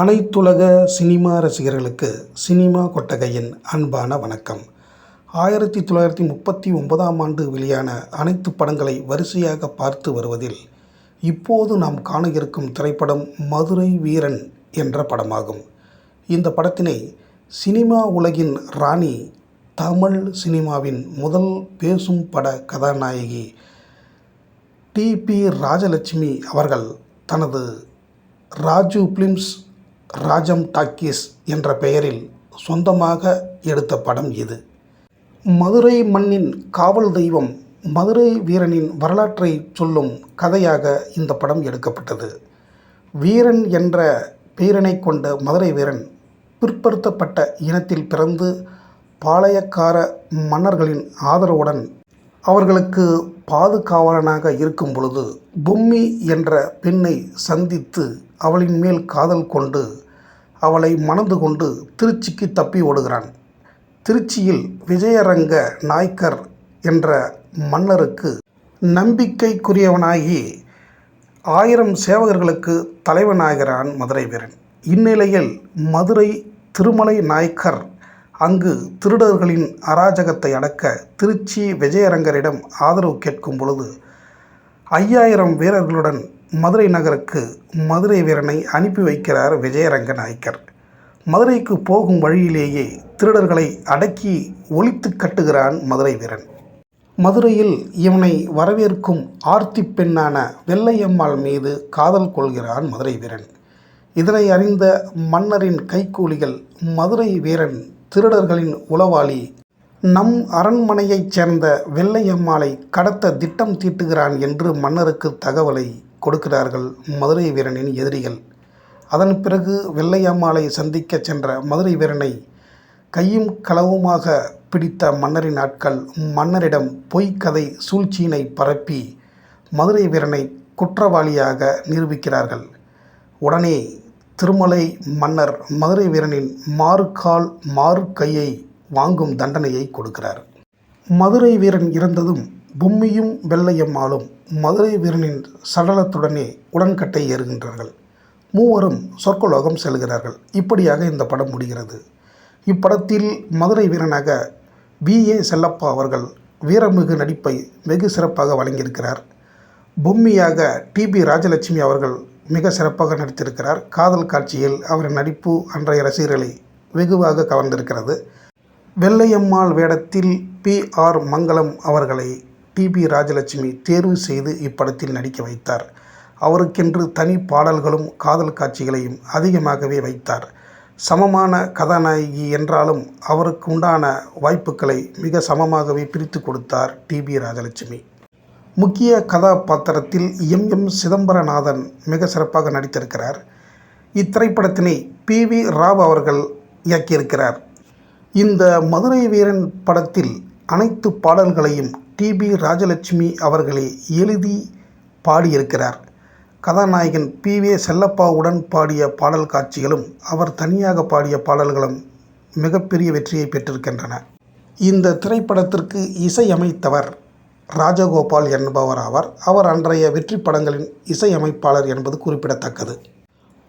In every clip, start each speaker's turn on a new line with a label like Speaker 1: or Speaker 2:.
Speaker 1: அனைத்துலக சினிமா ரசிகர்களுக்கு சினிமா கொட்டகையின் அன்பான வணக்கம். ஆயிரத்தி தொள்ளாயிரத்தி முப்பத்தி ஒன்பதாம் ஆண்டு வெளியான அனைத்து படங்களை வரிசையாக பார்த்து வருவதில் இப்போது நாம் காண இருக்கும் திரைப்படம் மதுரை வீரன் என்ற படமாகும். இந்த படத்தினை சினிமா உலகின் ராணி தமிழ் சினிமாவின் முதல் பேசும் பட கதாநாயகி டிபி ராஜலட்சுமி அவர்கள் தனது ராஜு பிலிம்ஸ் ராஜம் டாக்கீஸ் என்ற பெயரில் சொந்தமாக எடுத்த படம் இது. மதுரை மண்ணின் காவல் தெய்வம் மதுரை வீரனின் வரலாற்றை சொல்லும் கதையாக இந்த படம் எடுக்கப்பட்டது. வீரன் என்ற பேரனை கொண்ட மதுரை வீரன் பிற்படுத்தப்பட்ட இனத்தில் பிறந்து பாளையக்கார மன்னர்களின் ஆதரவுடன் அவர்களுக்கு பாதுகாவலனாக இருக்கும் பொழுது பொம்மி என்ற பெண்ணை சந்தித்து அவளின் மேல் காதல் கொண்டு அவளை மணந்து கொண்டு திருச்சிக்கு தப்பி ஓடுகிறான். திருச்சியில் விஜயரங்க நாயக்கர் என்ற மன்னருக்கு நம்பிக்கைக்குரியவனாகி ஆயிரம் சேவகர்களுக்கு தலைவனாகிறான் மதுரை வீரன். இந்நிலையில் மதுரை திருமலை நாயக்கர் அங்கு திருடர்களின் அராஜகத்தை அடக்க திருச்சி விஜயரங்கரிடம் ஆதரவு கேட்கும் பொழுது ஐயாயிரம் வீரர்களுடன் மதுரை நகருக்கு மதுரை வீரனை அனுப்பி வைக்கிறார் விஜயரங்க நாயக்கர். மதுரைக்கு போகும் வழியிலேயே திருடர்களை அடக்கி ஒழித்து கட்டுகிறான் மதுரை வீரன். மதுரையில் இவனை வரவேற்கும் ஆர்த்தி பெண்ணான வெள்ளையம்மாள் மீது காதல் கொள்கிறான் மதுரை வீரன். இதனை அறிந்த மன்னரின் கைக்கூலிகள் மதுரை வீரன் திருடர்களின் உளவாளி நம் அரண்மனையைச் சேர்ந்த வெள்ளையம்மாளை கடத்த திட்டம் தீட்டுகிறான் என்று மன்னருக்கு தகவலை கொடுக்கிறார்கள் மதுரை வீரனின் எதிரிகள். அதன் பிறகு வெள்ளையம்மாளை சந்திக்கச் சென்ற மதுரை வீரனை கையும் களவுமாக பிடித்த மன்னரின் ஆட்கள் மன்னரிடம் பொய்க்கதை சூழ்ச்சியினை பரப்பி மதுரை வீரனை குற்றவாளியாக நிரூபிக்கிறார்கள். உடனே திருமலை மன்னர் மதுரை வீரனின் மாறுகால் மாறு கையை வாங்கும் தண்டனையை கொடுக்கிறார். மதுரை வீரன் இறந்ததும் பொம்மியும் வெள்ளையம்மாளும் மதுரை வீரனின் சடலத்துடனே உடன்கட்டை ஏறுகின்றார்கள். மூவரும் சொர்க்கலோகம் செல்கிறார்கள். இப்படியாக இந்த படம் முடிகிறது. இப்படத்தில் மதுரை வீரனாக வி. ஏ. செல்லப்பா அவர்கள் வீரமிகு நடிப்பை வெகு சிறப்பாக வழங்கியிருக்கிறார். பொம்மியாக டிபி ராஜலட்சுமி அவர்கள் மிக சிறப்பாக நடித்திருக்கிறார். காதல் காட்சியில் அவரின் நடிப்பு அன்றைய ரசிகர்களை வெகுவாக கவர்ந்திருக்கிறது. வெள்ளையம்மாள் வேடத்தில் பி. ஆர். மங்களம் அவர்களை டிபி ராஜலட்சுமி தேர்வு செய்து இப்படத்தில் நடிக்க வைத்தார். அவருக்கென்று தனி பாடல்களும் காதல் காட்சிகளையும் அதிகமாகவே வைத்தார். சமமான கதாநாயகி என்றாலும் அவருக்கு உண்டான வாய்ப்புகளை மிக சமமாகவே பிரித்து கொடுத்தார் டிபி ராஜலட்சுமி. முக்கிய கதாபாத்திரத்தில் எம். எம். சிதம்பரநாதன் மிக சிறப்பாக நடித்திருக்கிறார். இத்திரைப்படத்தினை பி. வி. ராவ் அவர்கள் இயக்கியிருக்கிறார். இந்த மதுரை வீரன் படத்தில் அனைத்து பாடல்களையும் டிபி ராஜலட்சுமி அவர்களே எழுதி பாடியிருக்கிறார். கதாநாயகன் பி. வே. செல்லப்பாவுடன் பாடிய பாடல் காட்சிகளும் அவர் தனியாக பாடிய பாடல்களும் மிகப்பெரிய வெற்றியை பெற்றிருக்கின்றன. இந்த திரைப்படத்திற்கு இசையமைத்தவர் ராஜகோபால் என்பவர் ஆவார். அவர் அன்றைய வெற்றி படங்களின் இசையமைப்பாளர் என்பது குறிப்பிடத்தக்கது.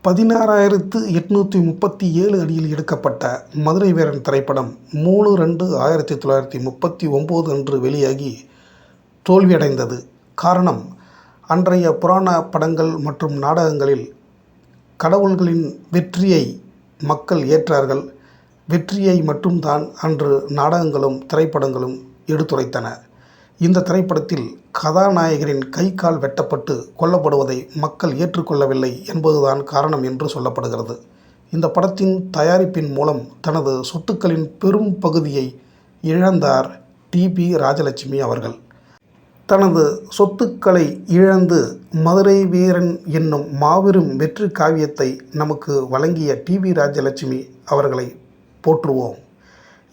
Speaker 1: பதினாறாயிரத்து எட்நூற்றி முப்பத்தி ஏழு அடியில் எடுக்கப்பட்ட மதுரை வீரன் திரைப்படம் மூணு ரெண்டு ஆயிரத்தி தொள்ளாயிரத்தி முப்பத்தி ஒம்பது அன்று வெளியாகி தோல்வியடைந்தது. காரணம் அன்றைய புராண படங்கள் மற்றும் நாடகங்களில் கடவுள்களின் வெற்றியை மக்கள் ஏற்றார்கள். வெற்றியை மட்டும்தான் அன்று நாடகங்களும் திரைப்படங்களும் எடுத்துரைத்தன. இந்த திரைப்படத்தில் கதாநாயகரின் கை கால் வெட்டப்பட்டு கொல்லப்படுவதை மக்கள் ஏற்றுக்கொள்ளவில்லை என்பதுதான் காரணம் என்று சொல்லப்படுகிறது. இந்த படத்தின் தயாரிப்பின் மூலம் தனது சொத்துக்களின் பெரும் பகுதியை இழந்தார் டிபி ராஜலட்சுமி அவர்கள். தனது சொத்துக்களை இழந்து மதுரை வீரன் என்னும் மாபெரும் வெற்றி காவியத்தை நமக்கு வழங்கிய டிவி ராஜலட்சுமி அவர்களை போற்றுவோம்.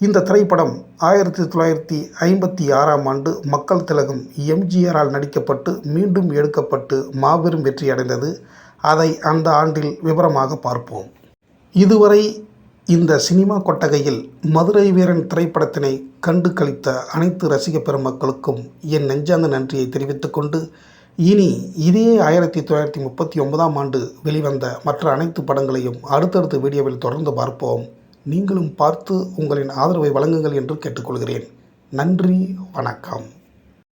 Speaker 1: இந்த திரைப்படம் ஆயிரத்தி தொள்ளாயிரத்தி ஐம்பத்தி ஆறாம் ஆண்டு மக்கள் திலகம் எம்ஜிஆரால் நடிக்கப்பட்டு மீண்டும் எடுக்கப்பட்டு மாபெரும் வெற்றி அடைந்தது அதை அந்த ஆண்டில் விவரமாக பார்ப்போம். இதுவரை இந்த சினிமா கொட்டகையில் மதுரை வீரன் திரைப்படத்தினை கண்டு கழித்த அனைத்து ரசிக பெருமக்களுக்கும் என் நெஞ்சாந்த நன்றியை தெரிவித்துக்கொண்டு இனி இதே ஆயிரத்தி தொள்ளாயிரத்தி முப்பத்தி ஒன்பதாம் ஆண்டு வெளிவந்த மற்ற அனைத்து படங்களையும் அடுத்தடுத்த வீடியோவில் தொடர்ந்து பார்ப்போம். நீங்களும் பார்த்து உங்களின் ஆதரவை வழங்குங்கள் என்று கேட்டுக்கொள்கிறேன். நன்றி வணக்கம்.